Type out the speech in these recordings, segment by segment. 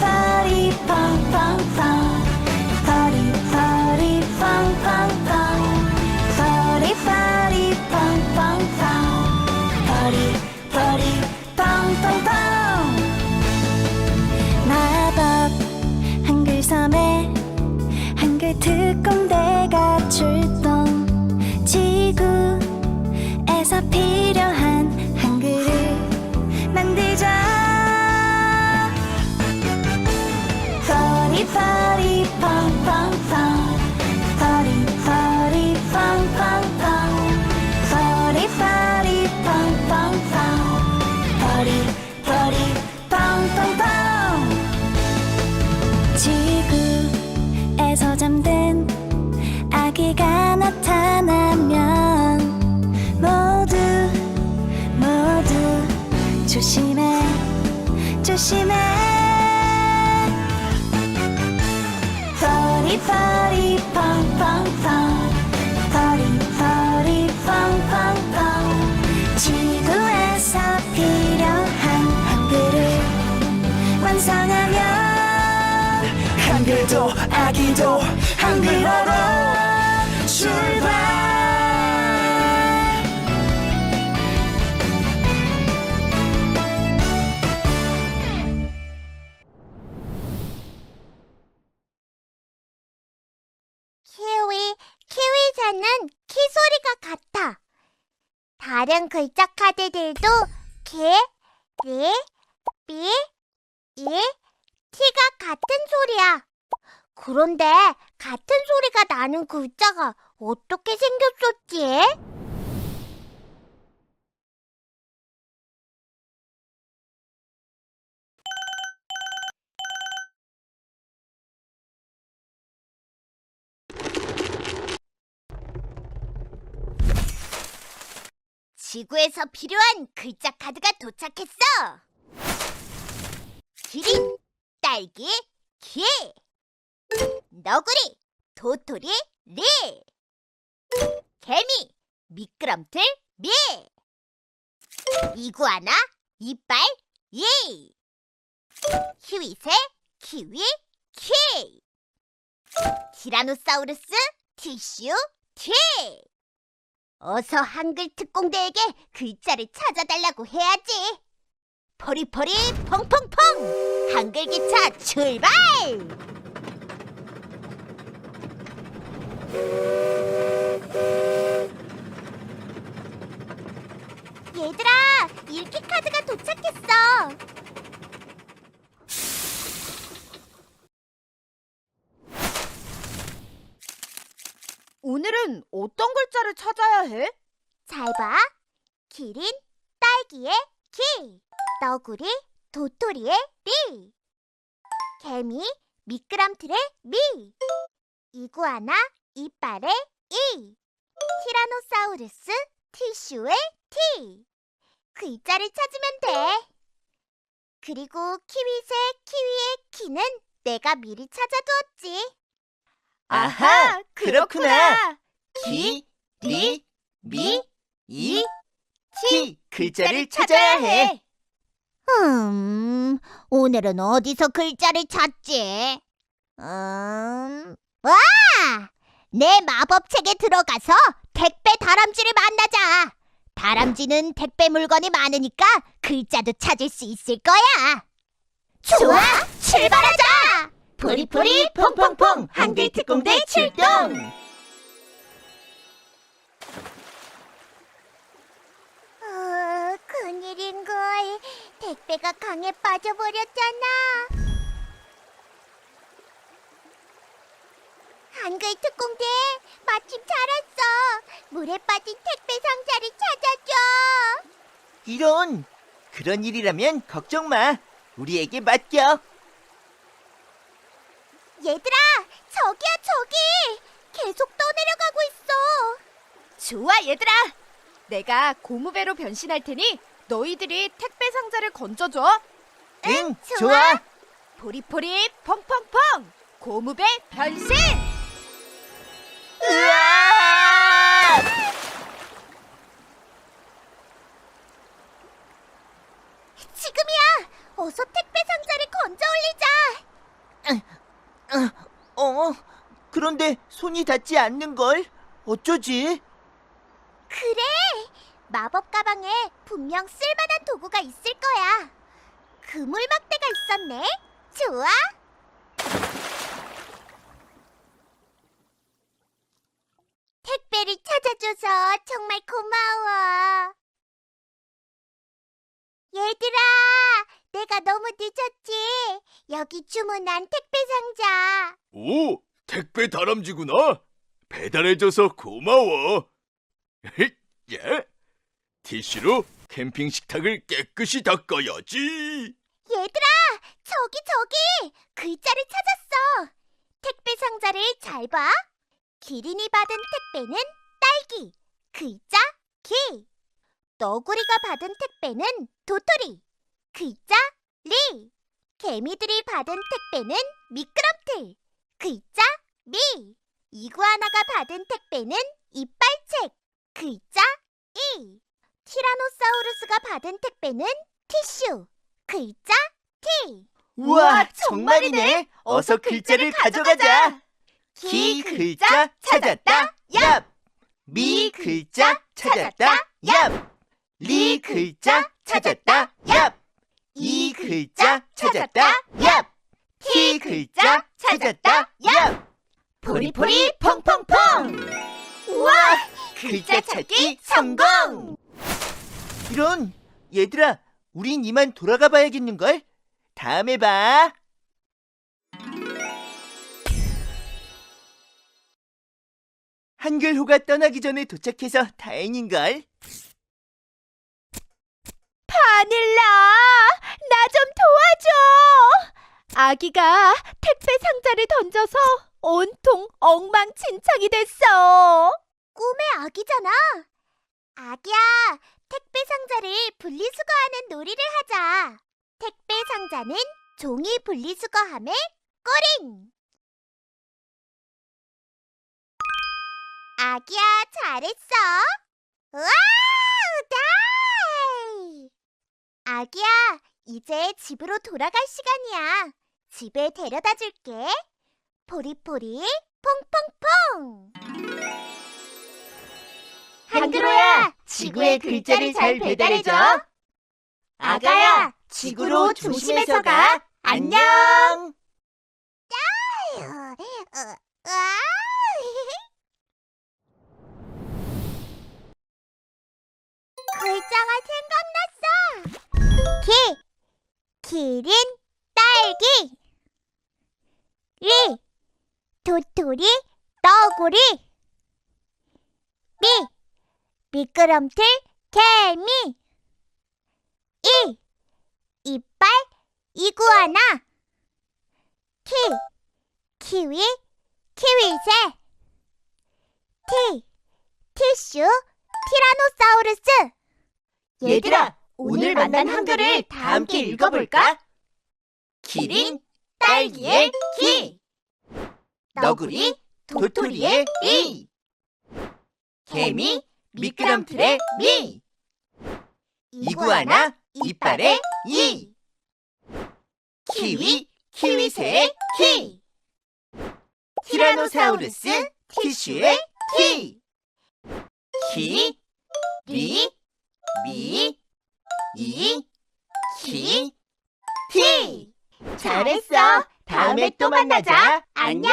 파리 파리 팡팡 조심해 조심해. 파리 파리 팡팡팡 파리 파리 팡팡팡 지구에서 필요한 한글을 완성하면 한글도 아기도 한글어로 소리가 같아. 다른 글자 카드들도 키, 리, 비, 이, 티가 같은 소리야. 그런데 같은 소리가 나는 글자가 어떻게 생겼었지? 지구에서 필요한 글자 카드가 도착했어. 기린, 딸기, 개, 너구리, 도토리, 리, 개미, 미끄럼틀, 미, 이구아나, 이빨, 이, 키위새, 키위, 키, 티라노사우루스, 티슈, 티. 어서 한글 특공대에게 글자를 찾아달라고 해야지. 포리포리 펑펑펑 한글 기차 출발! 얘들아, 읽기 카드가 도착했어. 오늘은 어떤 글자를 찾아야 해? 잘 봐. 기린, 딸기의 기. 너구리, 도토리의 리. 개미, 미끄럼틀의 미. 이구아나, 이빨의 이. 티라노사우루스, 티슈의 티. 글자를 찾으면 돼. 그리고 키위새 키위의 키는 내가 미리 찾아두었지. 아하, 그렇구나. 기, 기, 리, 미, 이, 티 글자를 찾아야 해. 음, 오늘은 어디서 글자를 찾지? 음, 와! 내 마법책에 들어가서 택배 다람쥐를 만나자. 다람쥐는 택배 물건이 많으니까 글자도 찾을 수 있을 거야. 좋아, 출발하자. 포리포리 퐁퐁퐁 한글 특공대 출동. 큰일인걸. 택배가 강에 빠져버렸잖아. 한글 특공대 마침 잘 왔어. 물에 빠진 택배 상자를 찾아줘. 이런 그런 일이라면 걱정 마. 우리에게 맡겨. 얘들아, 저기야 저기. 계속 떠내려가고 있어. 좋아 얘들아. 내가 고무배로 변신할 테니 너희들이 택배 상자를 건져줘. 응, 좋아. 포리포리 펑펑펑 고무배 변신. 으아! 지금이야. 어서 택배 상자를 건져 올리자. 어, 어? 그런데 손이 닿지 않는 걸 어쩌지? 마법 가방에 분명 쓸만한 도구가 있을 거야. 그물 막대가 있었네. 좋아. 택배를 찾아줘서 정말 고마워. 얘들아, 내가 너무 늦었지? 여기 주문한 택배 상자. 오, 택배 다람쥐구나. 배달해줘서 고마워. 예? 티슈로 캠핑 식탁을 깨끗이 닦아야지. 얘들아, 저기 저기 글자를 찾았어. 택배 상자를 잘 봐. 기린이 받은 택배는 딸기. 글자 기. 너구리가 받은 택배는 도토리. 글자 리. 개미들이 받은 택배는 미끄럼틀. 글자 미. 이구아나가 받은 택배는 이빨책. 글자 이. 티라노사우루스가 받은 택배는 티슈. 글자 T. 우와, 정말이네. 어서 글자를 가져가자. 기 글자 찾았다. 얍. 미 글자 찾았다. 얍. 리 글자 찾았다. 얍. 이 글자 찾았다. 얍. 티 글자 찾았다. 얍. 포리포리 펑펑펑. 우와, 글자 찾기 성공. 이런 얘들아, 우린 이만 돌아가 봐야겠는걸? 다음에 봐. 한글호가 떠나기 전에 도착해서 다행인걸. 바닐라, 나 좀 도와줘. 아기가 택배 상자를 던져서 온통 엉망진창이 됐어. 꿈의 아기잖아. 아기야, 택배 상자를 분리수거하는 놀이를 하자. 택배 상자는 종이 분리수거함에 꼬링. 아기야, 잘했어. 우와, 다이! 아기야, 이제 집으로 돌아갈 시간이야. 집에 데려다 줄게. 포리포리, 퐁퐁퐁. 한글호야, 지구의 글자를 잘 배달해줘. 아가야, 지구로 조심해서 가. 안녕. 글자가 생각났어. 기, 기린, 딸기. 리, 도토리, 너구리. 미, 미끄럼틀, 개미. 이, 이빨, 이구아나. 키, 키위, 키위새. 티, 티슈, 티라노사우루스. 얘들아, 오늘 만난 한글을 다 함께 읽어볼까? 기린, 딸기의 기. 너구리, 도토리의 이. 개미, 미끄럼틀의 미. 이구아나, 이빨의 이. 키위, 키위새의 키. 티라노사우루스, 티슈의 티. 키, 리, 미, 이, 키, 티. 잘했어. 다음에 또 만나자. 안녕.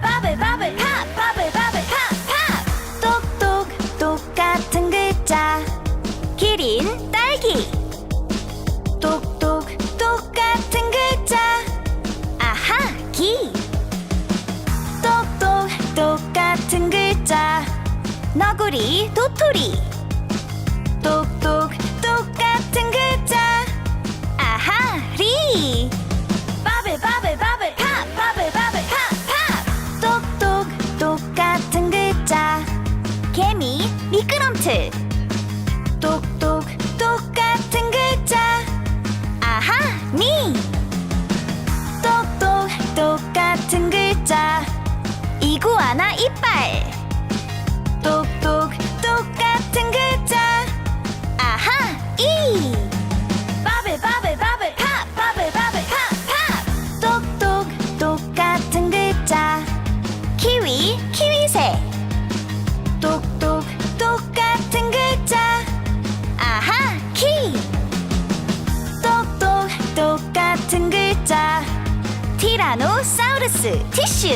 바벨 바벨 바벨 팝 바벨 바벨 팝팝 똑똑 똑같은 글자. 기린 딸기. 똑똑 똑같은 글자. 아하 기. 똑똑 똑같은 글자. 너구리 도토리 미 티라노사우루스 티슈.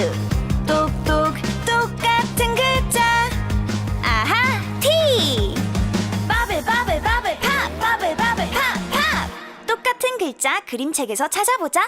똑똑 똑같은 글자. 아하 티. 버블 버블 버블 팝 버블 버블 팝팝. 똑같은 글자 그림책에서 찾아보자.